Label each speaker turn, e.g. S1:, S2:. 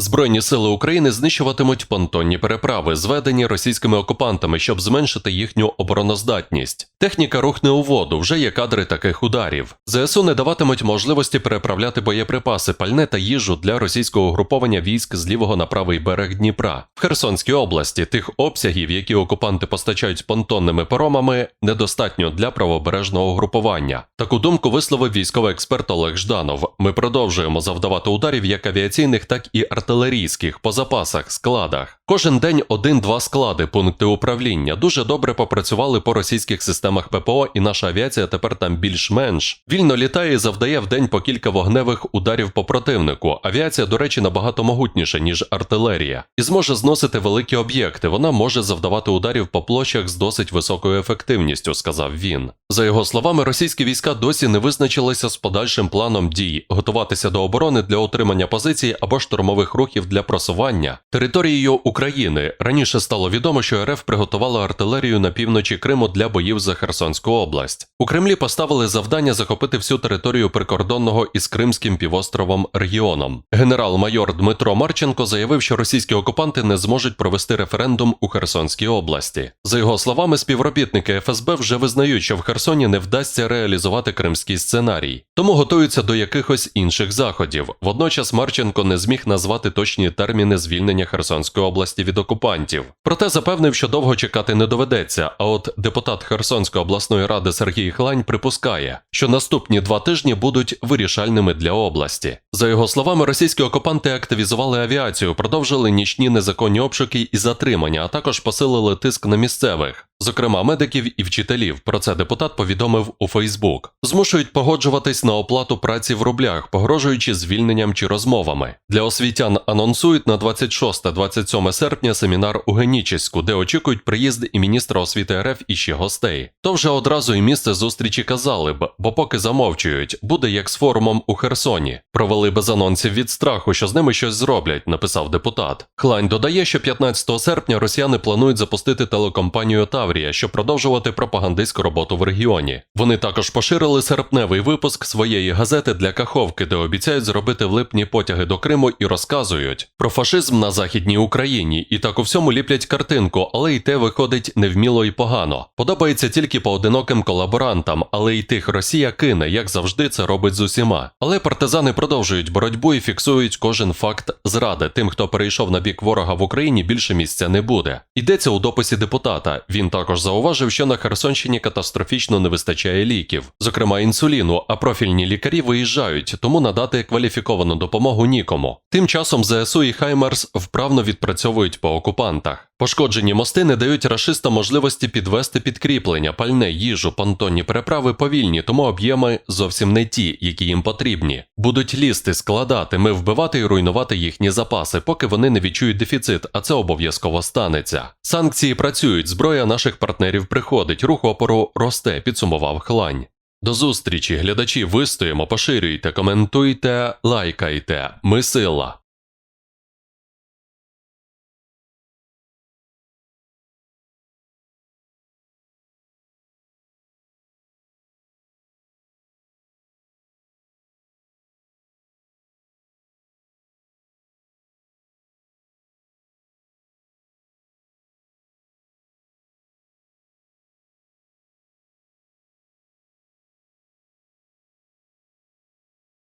S1: Збройні сили України знищуватимуть понтонні переправи, зведені російськими окупантами, щоб зменшити їхню обороноздатність. Техніка рухне у воду, вже є кадри таких ударів. ЗСУ не даватимуть можливості переправляти боєприпаси, пальне та їжу для російського угруповання військ з лівого на правий берег Дніпра. В Херсонській області тих обсягів, які окупанти постачають понтонними паромами, недостатньо для правобережного угрупування. Таку думку висловив військовий експерт Олег Жданов. Ми продовжуємо завдавати ударів як авіаційних, так і артилерійських по запасах, складах. Кожен день один-два склади, пункти управління. Дуже добре попрацювали по російських системах ППО, і наша авіація тепер там більш-менш вільно літає і завдає в день по кілька вогневих ударів по противнику. Авіація, до речі, набагато могутніша, ніж артилерія, і зможе зносити великі об'єкти. Вона може завдавати ударів по площах з досить високою ефективністю, сказав він. За його словами, російські війська досі не визначилися з подальшим планом дій, готуватися до оборони для отримання позицій або штурмових рухів для просування територією України. Раніше стало відомо, що РФ приготувала артилерію на півночі Криму для боїв за Херсонську область. У Кремлі поставили завдання захопити всю територію прикордонного із Кримським півостровом регіоном. Генерал-майор Дмитро Марченко заявив, що російські окупанти не зможуть провести референдум у Херсонській області. За його словами, співробітники ФСБ вже визнають, що в Херсоні не вдасться реалізувати кримський сценарій, тому готуються до якихось інших заходів. Водночас Марченко не зміг назвати точні терміни звільнення Херсонської області від окупантів. Проте запевнив, що довго чекати не доведеться. А от депутат Херсонської обласної ради Сергій Хлань припускає, що наступні два тижні будуть вирішальними для області. За його словами, російські окупанти активізували авіацію, продовжили нічні незаконні обшуки і затримання, а також посилили тиск на місцевих. Зокрема, медиків і вчителів. Про це депутат повідомив у Фейсбук. Змушують погоджуватись на оплату праці в рублях, погрожуючи звільненням чи розмовами. Для освітян анонсують на 26-27 серпня семінар у Генічеську, де очікують приїзд і міністра освіти РФ і ще гостей. То вже одразу і місце зустрічі казали б, бо поки замовчують, буде як з форумом у Херсоні. Провели без анонсів від страху, що з ними щось зроблять, написав депутат. Хлань додає, що 15 серпня росіяни планують запустити телекомпанію Таврія, щоб продовжувати пропагандистську роботу в регіоні. Вони також поширили серпневий випуск своєї газети для Каховки, де обіцяють зробити в липні потяги до Криму і розказують про фашизм на західній Україні. І так у всьому ліплять картинку, але й те виходить невміло і погано. Подобається тільки поодиноким колаборантам, але й тих Росія кине, як завжди це робить з усіма. Але партизани продовжують боротьбу і фіксують кожен факт зради. Тим, хто перейшов на бік ворога в Україні, більше місця не буде. Йдеться у дописі депутата. Він також зауважив, що на Херсонщині катастрофічно не вистачає ліків, зокрема інсуліну, а профільні лікарі виїжджають, тому надати кваліфіковану допомогу нікому. Тим часом ЗСУ і Хаймерс вправно відпрацьовують по окупантах. Пошкоджені мости не дають рашистам можливості підвести підкріплення, пальне, їжу, понтонні переправи повільні, тому об'єми зовсім не ті, які їм потрібні. Будуть лізти, складати, ми вбивати і руйнувати їхні запаси, поки вони не відчують дефіцит, а це обов'язково станеться. Санкції працюють, зброя наших партнерів приходить, рух опору росте, підсумував хлань. До зустрічі, глядачі, вистоїмо, поширюйте, коментуйте, лайкайте. Ми сила.